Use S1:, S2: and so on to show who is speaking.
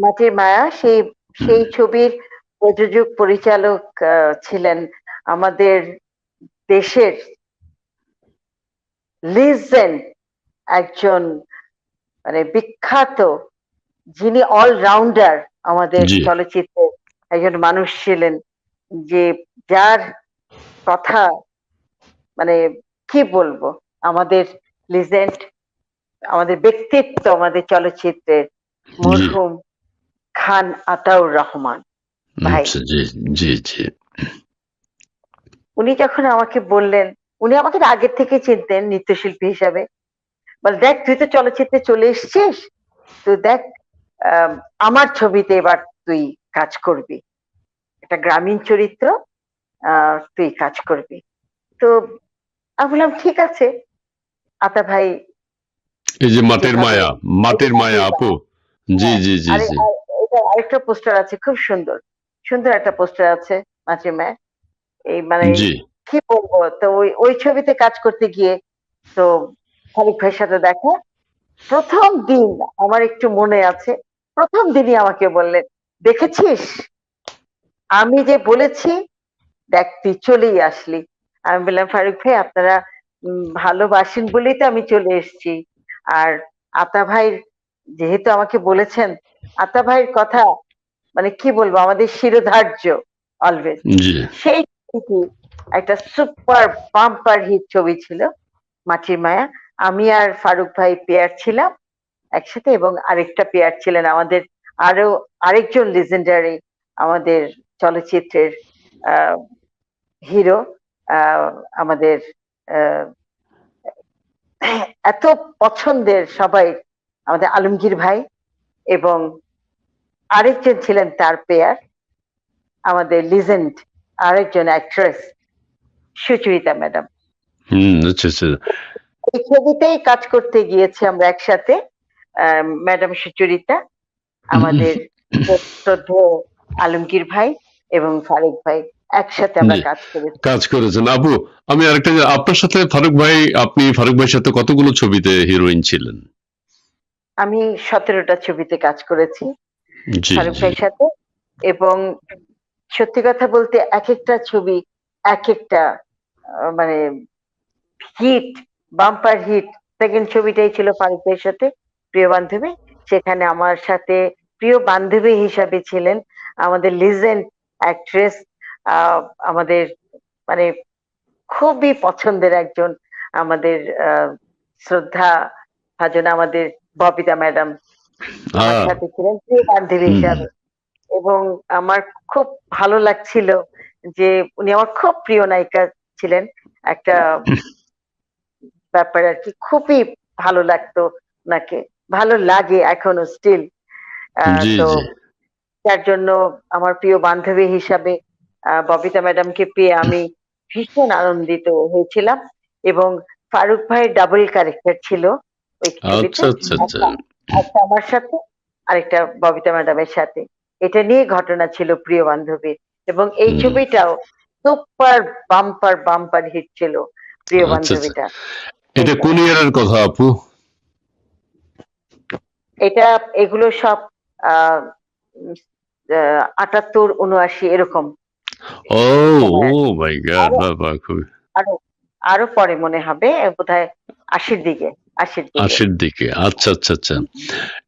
S1: মাটির মায়া সেই সেই ছবির প্রযোজক পরিচালক ছিলেন আমাদের দেশের লিজেন্ড একজন মানে বিখ্যাত যিনি অলরাউন্ডার আমাদের। চলচ্চিত্রে একজন মানুষ ছিলেন যে যার কথা মানে কি বলব আমাদের লিজেন্ড আমাদের ব্যক্তিত্ব আমাদের চলচ্চিত্রের মরহুম খান আতাউর রহমান। ভাই।
S2: আচ্ছা জি জি জি।
S1: উনি যখন আমাকে বললেন উনি আমাকে আগে থেকে চিনতেন নৃত্যশিল্পী হিসাবে। বল দেখ তুই তো চলচ্চিত্রে চলে এসেছিস তো দেখ আমার ছবিতে এবার তুই কাজ করবি। একটা গ্রামীণ চরিত্র তুই কাজ করবি। তো আমি বললাম ঠিক আছে। আতা ভাই
S2: এই যে মাটির মায়া মাটির মায়া আপু। জি জি জি জি।
S1: এটা আরেকটা পোস্টার আছে খুব সুন্দর। সুন্দর একটা পোস্টার আছে মাঝে মায় এই মানে কি বলব তো ওই ওই ছবিতে কাজ করতে গিয়ে তো খালিক ভাইয়ের সাথে দেখা। প্রথম দিন আমার একটু মনে আছে প্রথম দিনই আমাকে বললেন দেখেছিস? আমি যে বলেছি দেখ তুই চলেই আসলি। আমি বললাম ফারুক ভাই আপনারা উম, ভালোবাসেন বলেই তো আমি চলে এসেছি। আর আতা ভাই যেহেতু আমাকে বলেছেন আতা ভাইয়ের কথা মানে কি বলব আমাদের শিরোধার্য অলওয়েজ সেই ছবিটি একটা সুপার বাম্পার হিট ছবি ছিল মাটির মায়া। আমি আর ফারুক ভাই পেয়ার ছিলাম একসাথে এবং আরেকটা পেয়ার ছিলেন আমাদের আরও আরেকজন লিজেন্ডারি আমাদের চলচ্চিত্রের হিরো আমাদের আহ, এত পছন্দের সবাই আমাদের আলমগীর ভাই এবং আরেকজন ছিলেন তার পেয়ার আমাদের লিজেন্ড আরেকজন অ্যাক্ট্রেস সুচরিতা ম্যাডাম।
S2: আচ্ছা আচ্ছা।
S1: এই ছবিতেই কাজ করতে গিয়েছি আমরা একসাথে ম্যাডাম সুচরিতা আমাদের আলমগীর ভাই এবং ফারুক ভাই একসাথে আমরা কাজ করেছি।
S2: কাজ করেছেন। আপু আমি আরেকটা আপনার সাথে ফারুক ভাই আপনি ফারুক ভাইয়ের সাথে কতগুলো ছবিতে হিরোইন ছিলেন?
S1: আমি সতেরোটা ছবিতে কাজ করেছি ফারুক ভাইয়ের সাথে। এবং সত্যি কথা বলতে এক একটা ছবি এক একটা মানে হিট বাম্পার হিট সেকেন্ড ছবিটাই ছিল ফারুক ভাইয়ের সাথে প্রিয় বান্ধবী। সেখানে আমার সাথে প্রিয় বান্ধবী হিসাবে ছিলেন আমাদের লিজেন্ড অ্যাক্ট্রেস আমাদের মানে খুবই পছন্দের একজন আমাদের আহ, শ্রদ্ধা ভাজন আমাদের ববিতা ম্যাডাম আমার সাথে ছিলেন প্রিয় বান্ধবী হিসাবে। এবং আমার খুব ভালো লাগছিল যে উনি আমার খুব প্রিয় নায়িকা ছিলেন। একটা ব্যাপার আর কি খুবই ভালো লাগতো ওনাকে। ভালো লাগে এখনও স্টিল তো যার জন্য আমার প্রিয় বান্ধবী হিসাবে আহ, ববিতা ম্যাডামকে পেয়ে আমি ভীষণ আনন্দিত হয়েছিলাম। এবং ফারুক ভাইয়ের ডাবল ক্যারেক্টার ছিল।
S2: আচ্ছা আচ্ছা আচ্ছা।
S1: একটা- আমার সাথে আরেকটা ববিতা ম্যাডামের সাথে। এটা নিয়ে ঘটনা ছিল প্রিয় বান্ধবীর এবং এই ছবিটাও সুপার বাম্পার বাম্পার হিট ছিল প্রিয়। বান্ধবীটা।
S2: এটা কোন ইয়ারের কথা আপু?
S1: এটা এগুলো সব আটাত্তর উনআশি এরকম।
S2: ও ও মাই গড বাবা খুবই।
S1: আরও আরও পরে মনে হবে বোধহয় আশির দিকে।
S2: আশির দিকে। আচ্ছা আচ্ছা আচ্ছা।